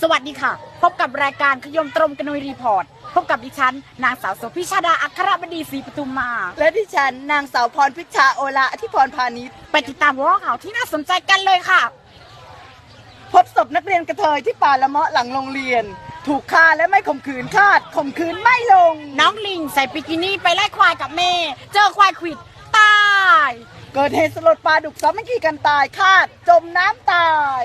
สวัสดีค่ะ พบกับรายการขยมตรงกนุยรีพอร์ต พบกับดิฉัน นางสาวโสภิชาดาอัครบดีศรีปทุมมา และดิฉันนางสาวพรพิชชาโอละอธิพรพาณิชย์ไปติดตามหัวข่าวที่น่าสนใจกันเลยค่ะ พบศพนักเรียนกระเทยที่ป่าละเมาะหลังโรงเรียน ถูกฆ่าและไม่ข่มขืนคาดข่มขืนไม่ลง น้องลิงใส่ปิกินี่ไปไล่ควายกับแม่ เจอควายขวิดตาย เกิดเหตุสลดปลาดุกสามัคคีกันตายคาด จมน้ำตาย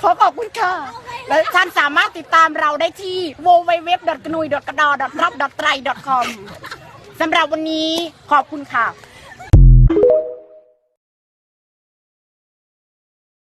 ขอขอบคุณค่ะ และท่านสามารถติดตามเราได้ที่ w w w g n u y g a d o r a b r a b t r a i c o m สำหรับวันนี้ขอบคุณค่ะ